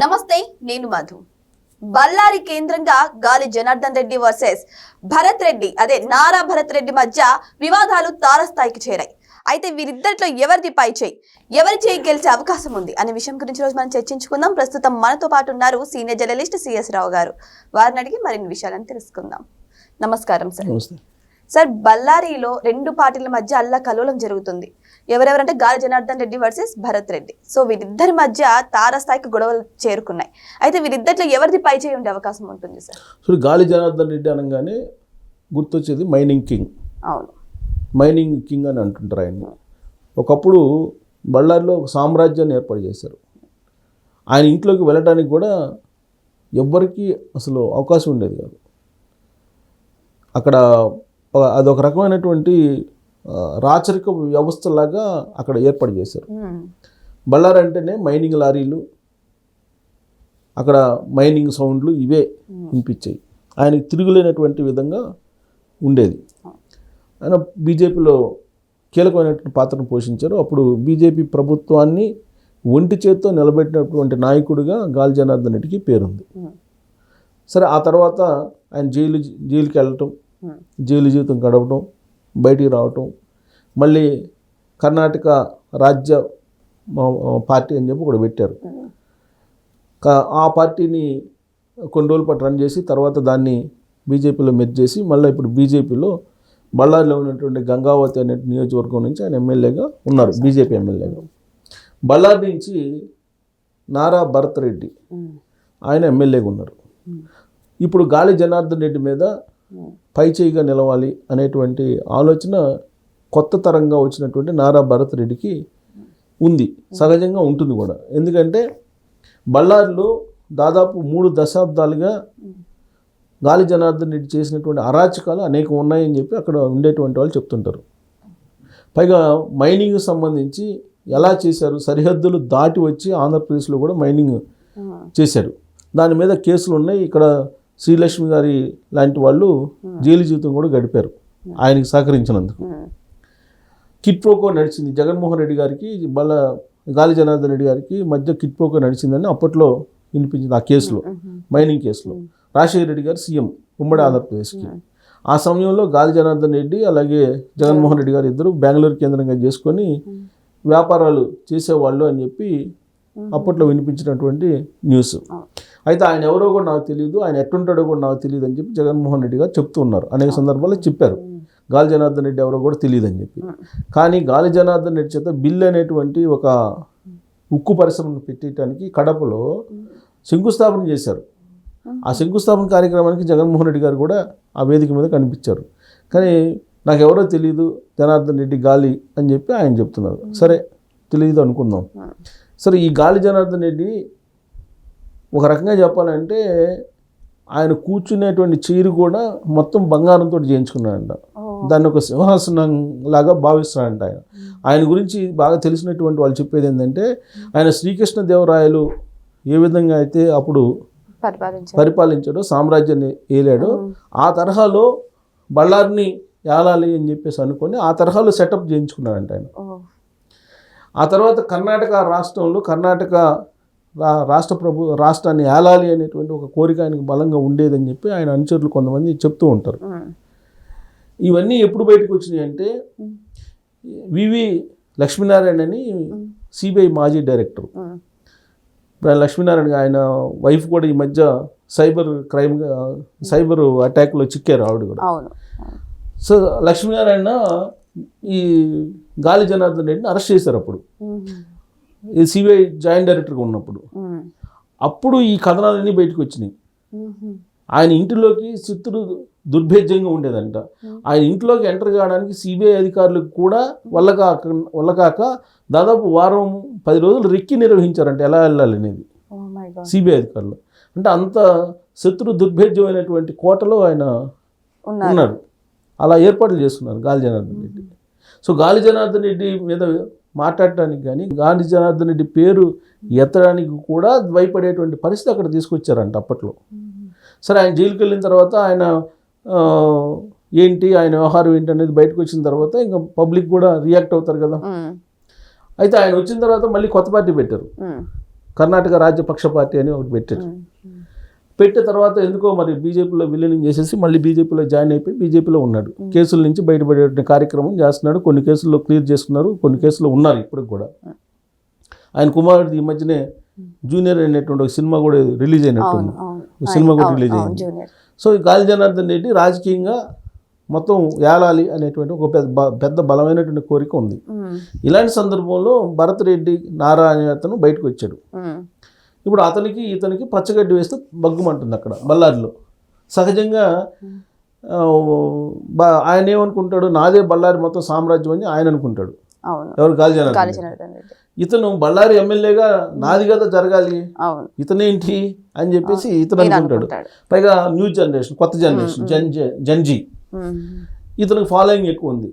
నమస్తే నేను మధు. బళ్ళారి కేంద్రంగా గాలి జనార్దన్ రెడ్డి వర్సెస్ భరత్ రెడ్డి అదే నారా భరత్ రెడ్డి మధ్య వివాదాలు తారస్థాయికి చేరాయి. అయితే వీరిద్దరిలో ఎవరిది పై చేయి? ఎవరి చేయి గెలిచే అవకాశం ఉంది? అనే విషయం గురించి రోజు మనం చర్చించుకుందాం. ప్రస్తుతం మనతో పాటు ఉన్నారు సీనియర్ జర్నలిస్ట్ సిఎస్ రావు గారు. వారిని అడిగి మరిన్ని విషయాలను తెలుసుకుందాం. నమస్కారం సార్. సార్ బళ్ళారిలో రెండు పార్టీల మధ్య అల్లా కలోలం జరుగుతుంది. ఎవరెవరంటే గాలి జనార్దన్ రెడ్డి వర్సెస్ భరత్ రెడ్డి. సో వీరిద్దరి మధ్య తారస్థాయికి గొడవలు చేరుకున్నాయి. అయితే వీరిద్దరిలో ఎవరిది పై చేయి ఉండే అవకాశం ఉంటుంది సార్? సో గాలి జనార్దన్ రెడ్డి అనగానే గుర్తొచ్చేది మైనింగ్ కింగ్. అవును. మైనింగ్ కింగ్ అని అంటుంటారు ఆయన్ని. ఒకప్పుడు బళ్ళారిలో ఒక సామ్రాజ్యాన్ని ఏర్పాటు చేశారు. ఆయన ఇంట్లోకి వెళ్ళడానికి కూడా ఎవ్వరికీ అసలు అవకాశం ఉండేది కాదు. అక్కడ అదొక రకమైనటువంటి రాచరిక వ్యవస్థలాగా అక్కడ ఏర్పాటు చేశారు ఉమ్. బళ్ళారి అంటేనే మైనింగ్ లారీలు అక్కడ మైనింగ్ సౌండ్లు ఇవే వినిపించాయి ఆయనకి తిరుగులేనటువంటి విధంగా ఉండేది ఆయన బీజేపీలో కీలకమైనటువంటి పాత్రను పోషించారు అప్పుడు బీజేపీ ప్రభుత్వాన్ని ఒంటి చేత్తో నిలబెట్టినటువంటి నాయకుడిగా గాలి జనార్దన్ రెడ్డికి పేరుంది. సరే ఆ తర్వాత ఆయన జైలు జైలుకి వెళ్ళటం. జైలు జీవితం గడపడం బయటికి రావటం మళ్ళీ కర్ణాటక రాజ్య పార్టీ అని చెప్పి ఒకటి పెట్టారు ఆ పార్టీని కొన్ని రోజుల పాటు రన్ చేసి తర్వాత దాన్ని బీజేపీలో మెర్జ్ చేసి మళ్ళీ ఇప్పుడు బీజేపీలో బళ్ళారిలో ఉన్నటువంటి గంగావతి అనే నియోజకవర్గం నుంచి ఆయన ఎమ్మెల్యేగా ఉన్నారు బీజేపీ ఎమ్మెల్యేగా బళ్ళారి నుంచి నారా భరత్ రెడ్డి. ఆయన ఎమ్మెల్యేగా ఉన్నారు. ఇప్పుడు గాలి జనార్దన్ రెడ్డి మీద పై చేయిగా నిలవాలి అనేటువంటి ఆలోచన కొత్త తరంగా వచ్చినటువంటి నారా భరత్ రెడ్డికి ఉంది. సహజంగా ఉంటుంది కూడా. ఎందుకంటే బళ్ళారిలో దాదాపు మూడు దశాబ్దాలుగా గాలి జనార్దన్ రెడ్డి చేసినటువంటి అరాచకాలు అనేకం ఉన్నాయని చెప్పి అక్కడ ఉండేటువంటి వాళ్ళు చెప్తుంటారు. పైగా మైనింగ్ సంబంధించి ఎలా చేశారు సరిహద్దులు దాటి వచ్చి ఆంధ్రప్రదేశ్లో కూడా మైనింగ్. చేశారు. దాని మీద కేసులు ఉన్నాయి. ఇక్కడ శ్రీలక్ష్మి గారి లాంటి వాళ్ళు జైలు జీవితం కూడా గడిపారు. ఆయనకి సహకరించినందుకు. ఉమ్. కిట్ ప్రోకో నడిచింది. జగన్మోహన్ రెడ్డి గారికి బల్ల గాలి జనార్దన్ రెడ్డి గారికి మధ్య కిట్ ప్రోకో నడిచిందని అప్పట్లో వినిపించింది ఆ కేసులో. మైనింగ్ కేసులో. రాజశేఖర రెడ్డి గారు సీఎం ఉమ్మడి ఆంధ్రప్రదేశ్కి. ఆ సమయంలో గాలి జనార్దన్ రెడ్డి అలాగే జగన్మోహన్ రెడ్డి గారు ఇద్దరు బెంగళూరు కేంద్రంగా చేసుకొని వ్యాపారాలు చేసేవాళ్ళు అని చెప్పి అప్పట్లో వినిపించినటువంటి న్యూస్. అయితే ఆయన ఎవరో కూడా నాకు తెలియదు ఆయన ఎట్టుంటాడో కూడా నాకు తెలియదు అని చెప్పి జగన్మోహన్ రెడ్డి గారు చెప్తూ ఉన్నారు. అనేక సందర్భాల్లో చెప్పారు. గాలి జనార్దన్ రెడ్డి ఎవరో కూడా తెలియదు అని చెప్పి. కానీ గాలి జనార్దన్ రెడ్డి చేత బిల్ అనేటువంటి ఒక ఉక్కు పరిశ్రమను పెట్టడానికి కడపలో శంకుస్థాపన చేశారు. ఆ శంకుస్థాపన కార్యక్రమానికి జగన్మోహన్ రెడ్డి గారు కూడా ఆ వేదిక మీద కనిపించారు. కానీ నాకు ఎవరో తెలియదు జనార్దన్ రెడ్డి గాలి అని చెప్పి ఆయన చెప్తున్నారు. సరే తెలియదు అనుకుందాం. సరే ఈ గాలి జనార్దన్ రెడ్డి ఒక రకంగా చెప్పాలంటే ఆయన కూర్చునేటువంటి చైరు కూడా మొత్తం బంగారంతో చేయించుకున్నాడంట. దాన్ని ఒక సింహాసనం లాగా భావిస్తున్నాడంట ఆయన ఆయన గురించి బాగా తెలిసినటువంటి వాళ్ళు చెప్పేది ఏంటంటే ఆయన శ్రీకృష్ణదేవరాయలు ఏ విధంగా అయితే అప్పుడు పరిపాలించాడో సామ్రాజ్యాన్ని ఏలాడో. ఆ తరహాలో బళ్ళారిని ఏలాలి అని చెప్పేసి అనుకొని ఆ తరహాలో సెటప్ చేయించుకున్నాడంట ఆయన. ఆ తర్వాత కర్ణాటక రాష్ట్రంలో కర్ణాటక రా- రాష్ట్ర ప్రభు రాష్ట్రాన్ని ఏలాలి అనేటువంటి ఒక కోరిక ఆయనకు బలంగా ఉండేదని చెప్పి ఆయన అనుచరులు కొంతమంది చెప్తూ ఉంటారు. ఇవన్నీ ఎప్పుడు బయటకు వచ్చినాయి అంటే. వివి లక్ష్మీనారాయణ అని సిబిఐ మాజీ డైరెక్టర్. లక్ష్మీనారాయణ ఆయన వైఫ్ కూడా ఈ మధ్య సైబర్ క్రైమ్ సైబర్ అటాక్లో చిక్కారు ఆవిడ కూడా. సో లక్ష్మీనారాయణ ఈ గాలి జనార్దన్ రెడ్డిని అరెస్ట్ చేశారు అప్పుడు. సిబిఐ జాయింట్ డైరెక్టర్గా ఉన్నప్పుడు. అప్పుడు ఈ కథనాలన్నీ బయటకు వచ్చినాయి. ఆయన ఇంటిలోకి చిత్తుడు దుర్భేద్యంగా ఉండేదంట. ఆయన ఇంట్లోకి ఎంటర్ కావడానికి సిబిఐ అధికారులకు కూడా వల్లకాక వల్లకాక దాదాపు వారం పది రోజులు రెక్కి నిర్వహించారంట ఎలా వెళ్ళాలి అనేది. సిబిఐ అధికారులు. అంటే అంత శత్రు దుర్భేద్యమైనటువంటి కోటలో ఆయన ఉన్నారు. ఉన్నారు. అలా ఏర్పాట్లు చేసుకున్నారు గాలి జనార్దన్ రెడ్డి సో గాలి జనార్దన్ రెడ్డి మీద మాట్లాడటానికి కానీ గాలి జనార్దన్ రెడ్డి పేరు ఎత్తడానికి కూడా భయపడేటువంటి పరిస్థితి అక్కడ తీసుకొచ్చారంట అప్పట్లో. సరే ఆయన జైలుకి వెళ్ళిన తర్వాత ఆయన ఏంటి ఆయన వ్యవహారం ఏంటి అనేది బయటకు వచ్చిన తర్వాత ఇంకా పబ్లిక్ కూడా రియాక్ట్ అవుతారు కదా. అయితే ఆయన వచ్చిన తర్వాత మళ్ళీ కొత్త పార్టీ పెట్టారు. కర్ణాటక రాజ్యపక్ష పార్టీ అని ఒకటి పెట్టారు. పెట్టిన తర్వాత ఎందుకో మరి బీజేపీలో విలీనం చేసేసి మళ్ళీ బీజేపీలో జాయిన్ అయిపోయి బీజేపీలో ఉన్నాడు. కేసుల నుంచి బయటపడే కార్యక్రమం చేస్తున్నాడు. కొన్ని కేసుల్లో క్లియర్ చేసుకున్నారు. కొన్ని కేసులు ఉన్నారు ఇప్పటికి కూడా. ఆయన కుమారుడు ఈ మధ్యనే జూనియర్ అనేటువంటి ఒక సినిమా కూడా రిలీజ్ అయినట్టుంది. సినిమా కూడా రిలీజ్ అయింది. సో ఈ గాలి జనార్దన్ రెడ్డి రాజకీయంగా మొత్తం ఏలాలి అనేటువంటి ఒక పెద్ద పెద్ద బలమైనటువంటి కోరిక ఉంది. ఇలాంటి సందర్భంలో భరత్ రెడ్డి నారా అనే అతను బయటకు వచ్చాడు. ఇప్పుడు అతనికి ఇతనికి పచ్చగడ్డి వేస్తే బగ్గుమంటుంది అక్కడ బళ్ళారిలో. సహజంగా ఆయన ఏమనుకుంటాడు నాదే బళ్ళారి మొత్తం సామ్రాజ్యం అని ఆయన అనుకుంటాడు ఎవరు? గాలి జనార్దన్ గాలి రెడ్డి. జనార్దన్ రెడ్డి. ఇతను బళ్ళారి ఎమ్మెల్యేగా నాది కదా జరగాలి. ఇతనేంటి అని చెప్పేసి ఇతను అనుకుంటాడు. పైగా న్యూ జనరేషన్ కొత్త జనరేషన్ జన్ జన్జీ ఇతనికి ఫాలోయింగ్ ఎక్కువ ఉంది.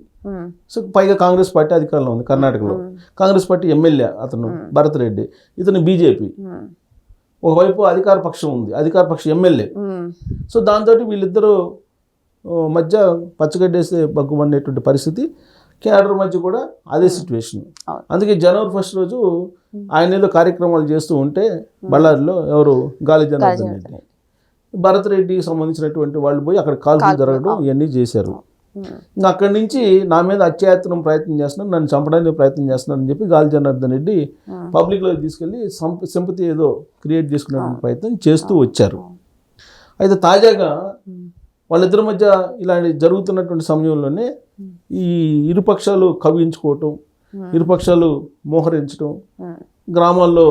సో పైగా కాంగ్రెస్ పార్టీ అధికారంలో ఉంది కర్ణాటకలో. కాంగ్రెస్ పార్టీ ఎమ్మెల్యే అతను భరత్ రెడ్డి ఇతను బీజేపీ. ఒకవైపు అధికార పక్షం ఉంది అధికార పక్ష ఎమ్మెల్యే. సో దాంతో వీళ్ళిద్దరూ మధ్య పచ్చగడ్డేసే బగ్గుమనేటువంటి పరిస్థితి కేడర్ మధ్య కూడా అదే సిచ్యువేషన్. అందుకే జనవరి ఫస్ట్ రోజు ఆయన ఏదో కార్యక్రమాలు చేస్తూ ఉంటే బళ్ళారిలో ఎవరు? గాలి జనార్దన్ రెడ్డి. భరత్ రెడ్డికి సంబంధించినటువంటి వాళ్ళు పోయి అక్కడ కాల్పులు జరగడం ఇవన్నీ చేశారు. అక్కడి నుంచి నా మీద అత్యాయత్నం ప్రయత్నం చేస్తున్నాను నన్ను చంపడానికి ప్రయత్నం చేస్తున్నాను అని చెప్పి గాలి జనార్దన్ రెడ్డి. పబ్లిక్లో తీసుకెళ్ళి సంప సింపతి ఏదో క్రియేట్ చేసుకునేటువంటి ప్రయత్నం చేస్తూ వచ్చారు. అయితే తాజాగా వాళ్ళిద్దరి మధ్య ఇలాంటి జరుగుతున్నటువంటి సమయంలోనే ఈ ఇరుపక్షాలు కవించుకోవటం Hmm. ఇరుపక్షాలు మోహరించడం గ్రామాల్లో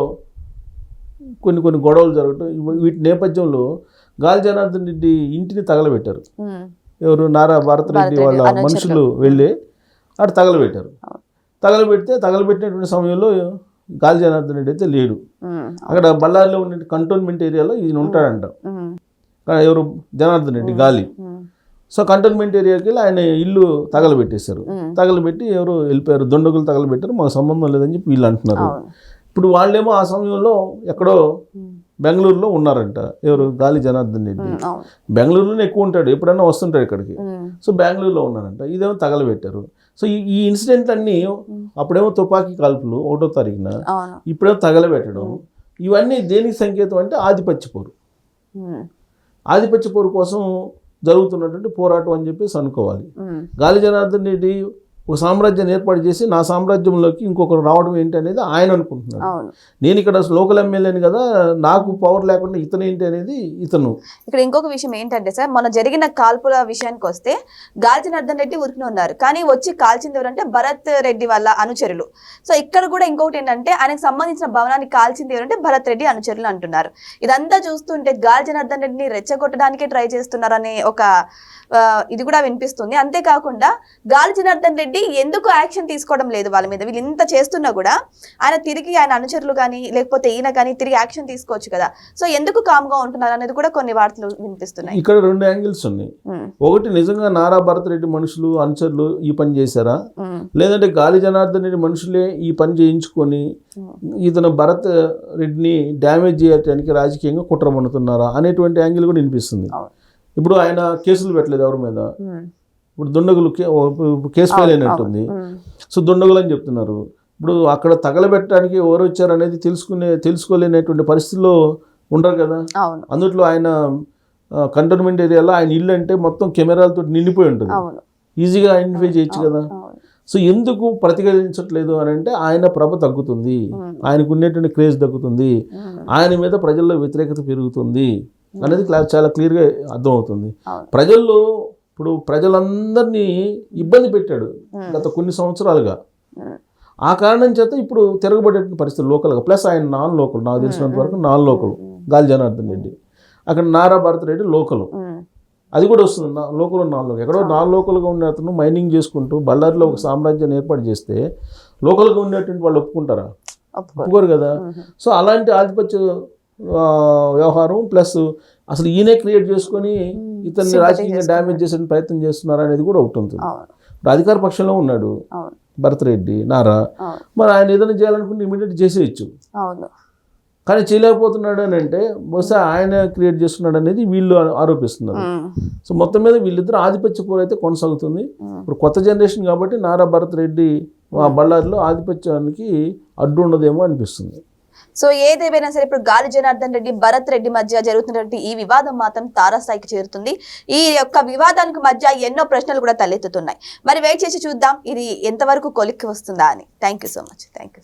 కొన్ని కొన్ని గొడవలు జరగటం వీటి నేపథ్యంలో గాలి జనార్దన్ రెడ్డి ఇంటిని తగలబెట్టారు. ఎవరు? నారా భారతరెడ్డి వాళ్ళ. మనుషులు వెళ్ళి అటు తగలబెట్టారు. తగలబెడితే తగలబెట్టినటువంటి సమయంలో గాలి జనార్దన్ రెడ్డి అయితే లేడు. అక్కడ బళ్ళారిలో ఉండే కంటోన్మెంట్ ఏరియాలో ఈయన ఉంటాడంట. ఎవరు? జనార్దన్ రెడ్డి గాలి. సో కంటోన్మెంట్ ఏరియాకి వెళ్ళి ఆయన ఇల్లు తగలబెట్టేశారు. తగలబెట్టి ఎవరు వెళ్ళిపోయారు? దొండగులు తగలబెట్టారు. మాకు సంబంధం లేదని చెప్పి వీళ్ళు అంటున్నారు. ఇప్పుడు వాళ్ళేమో ఆ సమయంలో ఎక్కడో బెంగళూరులో ఉన్నారంట. ఎవరు? గాలి జనార్దన్ రెడ్డి. బెంగళూరులోనే ఎక్కువ ఉంటాడు ఎప్పుడైనా వస్తుంటాడు ఇక్కడికి. సో బెంగళూరులో ఉన్నారంట. ఇదేమో తగలబెట్టారు. సో ఈ ఇన్సిడెంట్ అన్నీ అప్పుడేమో తుపాకీ కాల్పులు ఒకటో తారీఖున ఇప్పుడేమో తగలబెట్టడం. ఇవన్నీ దేనికి సంకేతం అంటే ఆధిపత్య పోరు. ఆధిపత్య పోరు కోసం జరుగుతున్నటువంటి పోరాటం అని చెప్పేసి అనుకోవాలి. గాలి జనార్దన్ రెడ్డి ఒక సామ్రాజ్యాన్ని ఏర్పాటు చేసి నా సామ్రాజ్యంలోకి ఇంకొకరు రావడం ఏంటి అనేది ఆయన అనుకుంటున్నాడు. అవును. నేను ఇక్కడ లోకల్ ఎమ్మెల్యేని కదా నాకు పవర్ లేకుండా ఇతను ఏంటి అనేది ఇతను. ఇక్కడ ఇంకొక విషయం ఏంటంటే సార్ మొన్న జరిగిన కాల్పుల విషయానికి వస్తే గాలి జనార్దన్ రెడ్డి ఉరికిన ఉన్నారు. కానీ వచ్చి కాల్చింది ఎవరంటే భరత్ రెడ్డి వాళ్ళ అనుచరులు. సో ఇక్కడ కూడా ఇంకొకటి ఏంటంటే ఆయనకు సంబంధించిన భవనాన్ని కాల్చింది ఎవరంటే భరత్ రెడ్డి అనుచరులు అంటున్నారు. ఇదంతా చూస్తుంటే గాలి జనార్దన్ రెడ్డిని రెచ్చగొట్టడానికే ట్రై చేస్తున్నారనే ఒక ఇది కూడా వినిపిస్తుంది. అంతేకాకుండా గాలి జనార్దన్ రెడ్డి ఎందుకు యాక్షన్ తీసుకోవడం లేదు వాళ్ళ మీద? వీళ్ళు ఇంత చేస్తున్నా కూడా ఆయన తిరిగి ఆయన అనుచరులు కానీ లేకపోతే ఈయన కానీ తిరిగి యాక్షన్ తీసుకోవచ్చు కదా. సో ఎందుకు కామ్గా ఉంటున్నారు అనేది కూడా కొన్ని వార్తలు వినిపిస్తున్నాయి. ఇక్కడ రెండు యాంగిల్స్ ఉన్నాయి. ఒకటి నిజంగా నారా భరత్ రెడ్డి మనుషులు అనుచరులు ఈ పని చేశారా? లేదంటే గాలి జనార్దన్ రెడ్డి మనుషులే ఈ పని చేయించుకొని ఇతను భరత్ రెడ్డిని డ్యామేజ్ చేయడానికి రాజకీయంగా కుట్ర పన్నుతున్నారా అనేటువంటి యాంగిల్ కూడా వినిపిస్తుంది. ఇప్పుడు ఆయన కేసులు పెట్టలేదు ఎవరి మీద. ఇప్పుడు దుండగులు కేసు ఫైల్ అయినట్టుంది సో దుండగులు అని చెప్తున్నారు. ఇప్పుడు అక్కడ తగలబెట్టడానికి ఎవరు వచ్చారు అనేది తెలుసుకునే తెలుసుకోలేనటువంటి పరిస్థితుల్లో ఉండరు కదా? అందుట్లో ఆయన కంటోన్మెంట్ ఏరియాలో ఆయన ఇల్లు అంటే మొత్తం కెమెరాలతో నిండిపోయి ఉంటుంది. ఈజీగా ఐడెంటిఫై చేయొచ్చు కదా? సో ఎందుకు ప్రతిఘటించట్లేదు అని అంటే ఆయన ప్రభ తగ్గుతుంది. ఆయనకు ఉండేటువంటి క్రేజ్ తగ్గుతుంది. ఆయన మీద ప్రజల్లో వ్యతిరేకత పెరుగుతుంది అనేది చాలా క్లియర్గా అర్థమవుతుంది. ప్రజల్లో ఇప్పుడు ప్రజలందరినీ ఇబ్బంది పెట్టాడు గత కొన్ని సంవత్సరాలుగా. ఆ. కారణం చేత ఇప్పుడు తిరగబడే పరిస్థితి లోకల్గా. ప్లస్ ఆయన నాన్ లోకల్ నాకు తెలిసినంత వరకు నాన్ లోకల్ గాలి జనార్దన్ రెడ్డి. అక్కడ నారా భారత్ రెడ్డి లోకల్ అది కూడా వస్తుంది నా లోకల్ నాన్ లోకల్. ఎక్కడో నాన్ లోకల్గా ఉండే అతను మైనింగ్ చేసుకుంటూ బళ్ళారిలో ఒక సామ్రాజ్యాన్ని ఏర్పాటు చేస్తే లోకల్గా ఉండేటువంటి వాళ్ళు ఒప్పుకుంటారా? ఒప్పుకో. ఒప్పుకోరు కదా. సో అలాంటి ఆధిపత్య వ్యవహారం ప్లస్ అసలు ఈయనే క్రియేట్ చేసుకొని ఇతన్ని రాజకీయంగా డ్యామేజ్ చేసే ప్రయత్నం చేస్తున్నారు అనేది కూడా ఒకటి ఉంటుంది. ఇప్పుడు అధికార పక్షంలో ఉన్నాడు అవును. భరత్ రెడ్డి నారా మరి ఆయన ఏదైనా చేయాలనుకుంటే ఇమీడియట్ చేసేయచ్చు. కానీ చేయలేకపోతున్నాడు అని అంటే బహుశా ఆయన క్రియేట్ చేస్తున్నాడు అనేది వీళ్ళు ఆరోపిస్తున్నారు. సో మొత్తం మీద వీళ్ళిద్దరు ఆధిపత్య పోరు అయితే కొనసాగుతుంది. ఇప్పుడు కొత్త జనరేషన్ కాబట్టి నారా భరత్ రెడ్డి బళ్ళారిలో ఆధిపత్యానికి అడ్డు ఉండదేమో అనిపిస్తుంది. సో ఏదేమైనా సరే ఇప్పుడు గాలి జనార్దన్ రెడ్డి భరత్ రెడ్డి మధ్య జరుగుతున్నటువంటి ఈ వివాదం మాత్రం తారాస్థాయికి చేరుతుంది. ఈ యొక్క వివాదానికి మధ్య ఎన్నో ప్రశ్నలు కూడా తలెత్తుతున్నాయి. మరి వెయిట్ చేసి చూద్దాం. ఇది ఎంతవరకు కొలిక్కి వస్తుందా అని. Thank you so much thank you